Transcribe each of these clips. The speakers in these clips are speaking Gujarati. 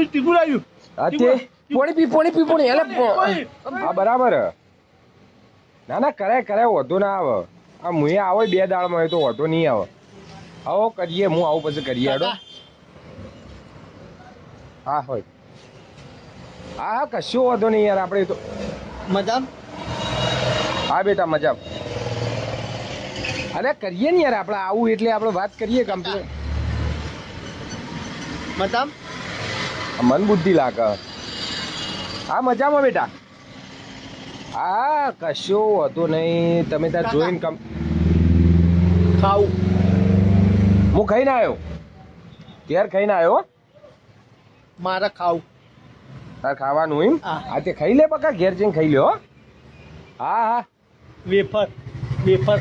કોઈ ટીકું લાવ્યું તે પોણી પી પોણી પી પોણી. એટલે હા બરાબર. ના ના કરાય કરાય વધુ ના આવે. આ મુએ આવે બે દાળમાં તો વધુ નહીં આવે. આવો કરીએ હું આવું પછી કરીએ હેડો. હા હોય. હા હા કશું વાંધો નહીં યાર આપણે તો મજા હા બેટા મજા અરે કરીએ ને યાર આપણે આવું એટલે આપણે વાત કરીએ કમ્પ્લેટ મજામ? મન બુદ્ધિ લાગે. હા મજામાં બેટા. હા કશો હતો નહીં. તમે ત્યાં જોઈને કમ ખાવું. હું ખાઈને આવ્યો. ઘેર ખાઈને આવ્યો હો. મારે ખાવું. તાર ખાવાનું એમ? હા. તે ખાઈ લે બકા ઘેર જઈને ખાઈ લ્યો હા. હા વેફર વેફર.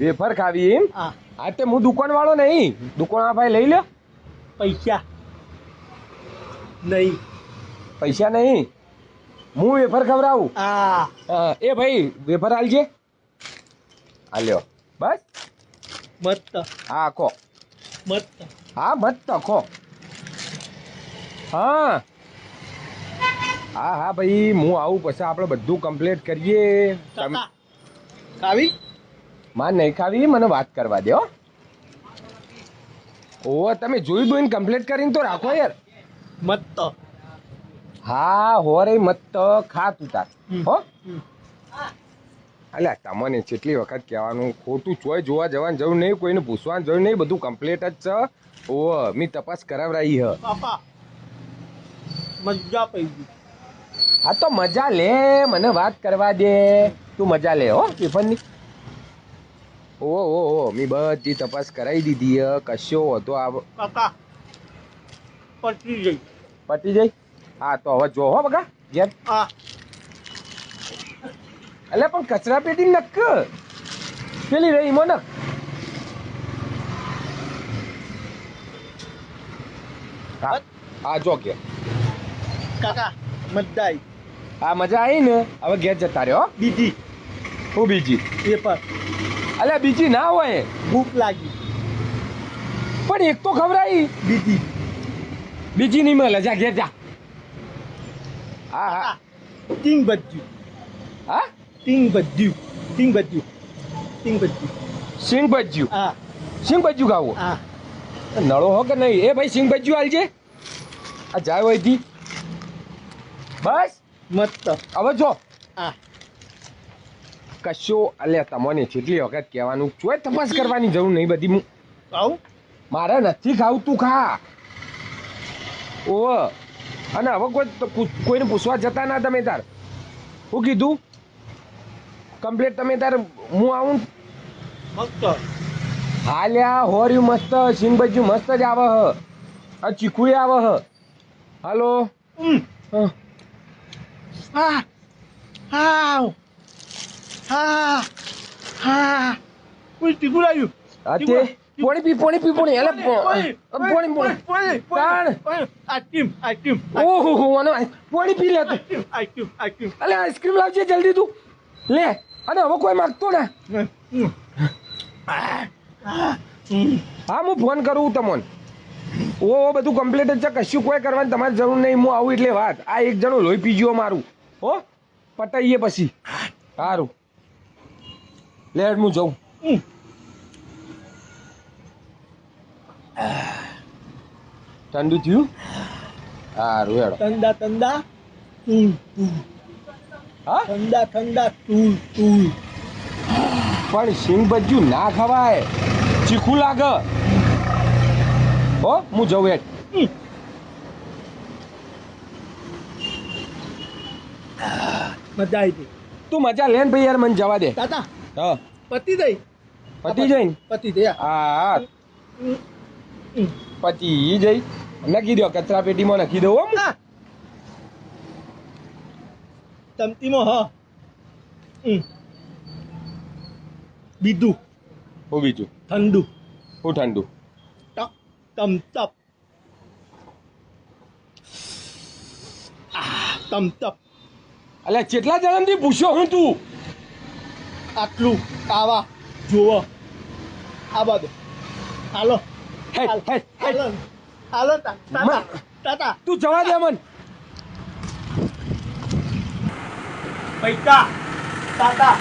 વેફર ખાવી એમ? હા. તે હું દુકાન વાળો નહીં. દુકાન ભાઈ લઈ લ્યો. પૈસા. નહીં. પૈસા નહીં. હું વેફર ખવડાવું. હા, એ ભાઈ વેફર આલજે. આલ્યો. બસ. મત હા કો મત હા મત કો હા. હા હા ભાઈ હું આવું પછી આપણે બધું કમ્પ્લીટ કરીએ. ખાવી? માં નહીં ખાવી મને વાત કરવા દો ઓ તમે જોઈ જોઈને કમ્પ્લીટ કરીને તો રાખો યાર. મત હા હો રે મત ખાતું ખા તું તાર. હો? અલ્યા તમને કેટલી વખત કહેવાનું ખોટું ચોય જોવા જવાની જરૂર નહીં કોઈને પૂછવાની જરૂર નહીં બધું કમ્પ્લીટ જ છે. ઓ મી તપાસ કરાવરાઈ હ. મજા પડી ગઈ. હા તો મજા લે મને વાત કરવા દે. તું મજા લે હો ટિફનની. ઓ ઓ ઓ મી બધી તપાસ કરાવી દીધી હ. કશો હતો આ કાકા પટી જઈ. પટી જઈ? હા તો હવે જો હો બગા ઘેર હા. એટલે પણ કચરા પેટી નક પેલી રહી મો નક હા જો કે. કાકા મજાઈ આ મજા આવી ને. હવે ઘેર જતા રહ્યો. બીજી. હું બીજી? એ પણ. અલ્યા બીજી ના હોય. ભૂખ લાગી. પણ એક તો ખવડાવી બીજી. બીજી નહીં મળે જા ઘેર જા. હા હા. ટીંગ બજ્યું હા? ટીંગ બજ્યું ટીંગ બજ્યું ટીંગ બધ્યું સિંગ ભજ્યું આ સિંગ ભજ્યું ખાવું આ નળો હો કે નહીં? એ ભાઈ સિંગ ભજ્યું હાલજે. આ જાય હોયથી બસ. મત હવે જો. આ કશો અલ્યા તમને જેટલી વખત કહેવાનું ચોય તપાસ કરવાની જરૂર નહીં બધી હું. આવું? મારે નથી ખાવું તું ખા. ઓવ અને હવે કોઈ કોઈને પૂછવા જતા ના તમે તાર. શું કીધું? કમ્પ્લેટ તમે તાર હું આવું? મસ્ત. હાલ્યા હોર્યું મસ્ત સિંગબજ્જુ મસ્ત જ આવે હ. આ ચીકુય આવે હ. હાલો. હા. હા. હા. હા. કોઈ ટીકું લાવ્યું તે પોણી પી પોણી પી પોણી. એટલે પો- પોણી પોણી તાણ. આઈસ્ક્રીમ આઈસ્ક્રીમ ઓહો હો અને પોણી પી લે તું. આઈસ્ક્રીમ આઈસ્ક્રીમ અલે આઈસ્ક્રીમ લાવજે જલ્દી તું. લે અને હવે કોઈ માગતો ને. હા હું ફોન કરું તમને. ઓ બધું કમ્પ્લીટ જ છે. કશું કોઈ કરવાની તમારે જરૂર નહીં. હું આવું એટલે વાત. આ એક જણો લોહી પીજો મારું. હો પટાઈએ પછી. સારું લે હું હું જઉં ઠંડુ થયું? સારું હેડો ઠંડા ઠંડા તું તું. હા? ઠંડા ઠંડા તું તું. પણ સિંગ બજ્જુ ના ખવાય. ચીખું લાગે. હો હું જઉં હેડ મજા આવી ગઈ. તું મજા લે ને ભાઈ યાર મને જવા દે. તાતા હા. પતી દઈ પતી જઈ પતી હા. હા પતી જઈ. નખી દો કચરા પેટીમાં નખી દો હું. તમતીમાં હ. બીજું. હું બીજું? ઠંડુ. હું ઠંડુ. ટક તમ તપ. તમ તપ. અલ્યા કેટલા જન્મથી પૂછ્યો હું તું? આટલું આવા જુઓ આ બધું હાલો. હે, હે, હે. હાલો તાતા તા ટાટા મ- ટાટા. તું જવા દે મન. પૈસા. ટાટા.